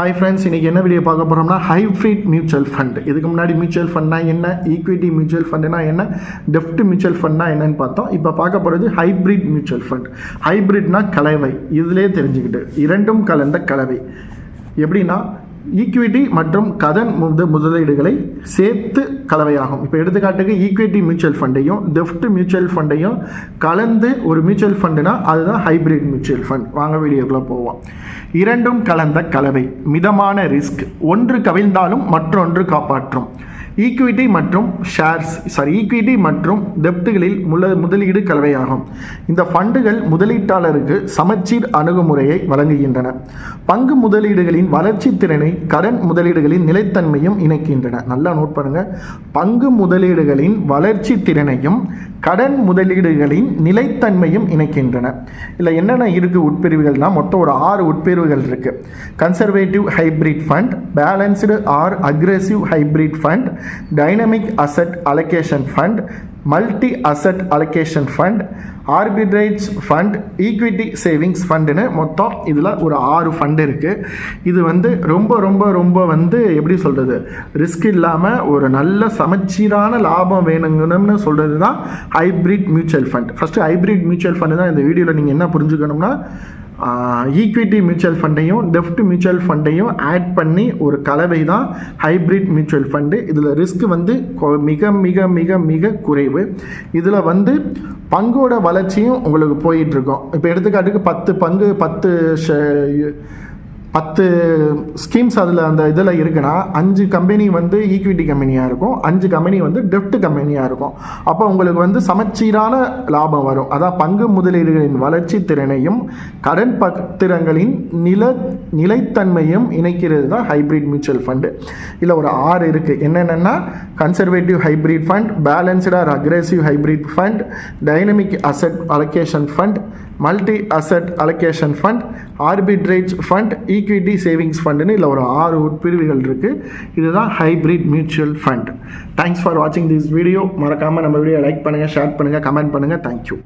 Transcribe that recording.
Hi friends இன்றைக்கி என்ன video பார்க்க போகிறோம்னா ஹைப்ரிட் மியூச்சுவல் ஃபண்ட் இதுக்கு முன்னாடி மியூச்சுவல் ஃபண்ட்னா என்ன ஈக்விட்டி மியூச்சுவல் ஃபண்டுனா என்ன டெஃப்ட் மியூச்சுவல் ஃபண்ட்னா என்னன்னு பார்த்தோம். இப்போ பார்க்க போகிறது ஹைப்ரிட் மியூச்சுவல் ஃபண்ட் ஹைப்ரிட்னா கலவை. இதிலே தெரிஞ்சுக்கிட்டு இரண்டும் கலந்த கலவை. எப்படின்னா ஈக்விட்டி மற்றும் கடன் முத முதலீடுகளை சேர்த்து கலவையாகும். இப்போ எடுத்துக்காட்டுக்கு ஈக்விட்டி மியூச்சுவல் ஃபண்டையும் டெஃப்ட் மியூச்சுவல் ஃபண்டையும் கலந்து ஒரு மியூச்சுவல் ஃபண்டுனா அதுதான் ஹைப்ரிட் மியூச்சுவல் ஃபண்ட் வாங்க வீடியோக்குள்ளே போவோம். இரண்டும் கலந்த கலவை மிதமான ரிஸ்க் ஒன்று கவிழ்ந்தாலும் மற்றொன்று காப்பாற்றும். ஈக்விட்டி மற்றும் ஷேர்ஸ் சாரி ஈக்விட்டி மற்றும் டெப்த்துகளில் முல முதலீடு கலவையாகும். இந்த ஃபண்டுகள் முதலீட்டாளருக்கு சமச்சீர் அணுகுமுறையை வழங்குகின்றன. பங்கு முதலீடுகளின் வளர்ச்சி திறனை கடன் முதலீடுகளின் நிலைத்தன்மையும் இணைக்கின்றன. நல்லா நோட் பண்ணுங்க. பங்கு முதலீடுகளின் வளர்ச்சி திறனையும் கடன் முதலீடுகளின் நிலைத்தன்மையும் இணைக்கின்றன. இல்லை என்னென்ன இருக்குது உட்பிரிவுகள்னால் மொத்தம் ஒரு ஆறு உட்பிரிவுகள் இருக்குது conservative hybrid fund balanced or aggressive hybrid fund dynamic asset allocation fund multi asset allocation fund arbitrage fund equity savings ஃபண்டுன்னு மொத்தம் இதில் ஒரு ஆறு ஃபண்டு இருக்குது இது வந்து ரொம்ப ரொம்ப ரொம்ப வந்து எப்படி சொல்கிறது ரிஸ்க் இல்லாமல் ஒரு நல்ல சமச்சீரான லாபம் வேணுங்கணும்னு சொல்கிறது தான் hybrid mutual fund first hybrid mutual fund தான் இந்த வீடியோவில் நீங்கள் என்ன புரிஞ்சுக்கணும்னா ஈக்விட்டி மியூச்சுவல் ஃபண்டையும் டெஃப்ட் மியூச்சுவல் ஃபண்டையும் ஆட் பண்ணி ஒரு கலவை தான் ஹைப்ரிட் மியூச்சுவல் ஃபண்டு இதில் ரிஸ்க் வந்து கொ- மிக மிக மிக மிக குறைவு. இதில் வந்து பங்கோட வளர்ச்சியும் உங்களுக்கு போயிட்டுருக்கும் இப்போ எடுத்துக்காட்டுக்கு பத்து பங்கு பத்து ஷே- பத்து ஸ்கீம்ஸ் அதில் அந்த இதில் இருக்குன்னா அஞ்சு கம்பெனி வந்து ஈக்விட்டி கம்பெனியாக இருக்கும். அஞ்சு கம்பெனி வந்து டெஃப்ட் கம்பெனியாக இருக்கும். அப்போ உங்களுக்கு வந்து சமச்சீரான லாபம் வரும். அதான் பங்கு முதலீடுகளின் வளர்ச்சி திறனையும் கடன் பத்திரங்களின் நில நிலைத்தன்மையும் இணைக்கிறது தான் ஹைப்ரிட் மியூச்சுவல் ஃபண்டு இல்லை ஒரு ஆறு இருக்குது என்னென்னா conservative hybrid fund balanced or aggressive hybrid fund dynamic asset allocation fund multi asset allocation fund arbitrage fund equity savings ஃபண்டுன்னு இல்லை ஒரு ஆறு உட்பிரிவுகள் இருக்குது இதுதான் hybrid mutual fund thanks for வாட்சிங் திஸ் வீடியோ மறக்காமல் நம்ம வீடியோ லைக் பண்ணுங்கள் ஷேர் பண்ணுங்கள் கமெண்ட் பண்ணுங்கள் தேங்க்யூ